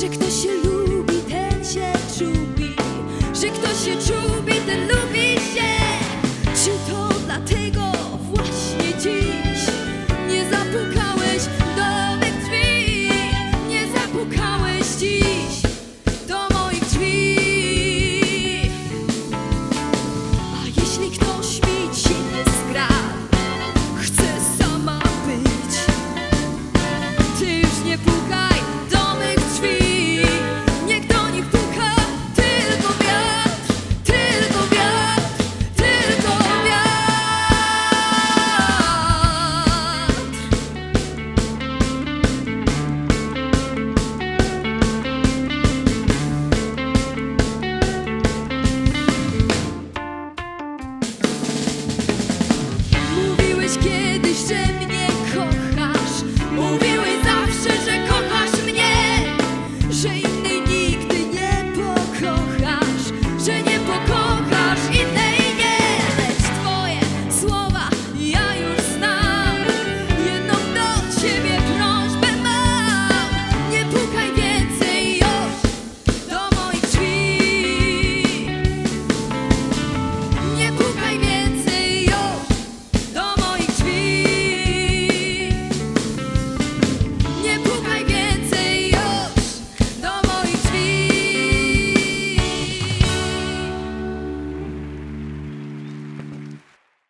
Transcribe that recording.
Że kto się lubi, ten się czubi. Że kto się czubi, ten lubi kiedyś, że mnie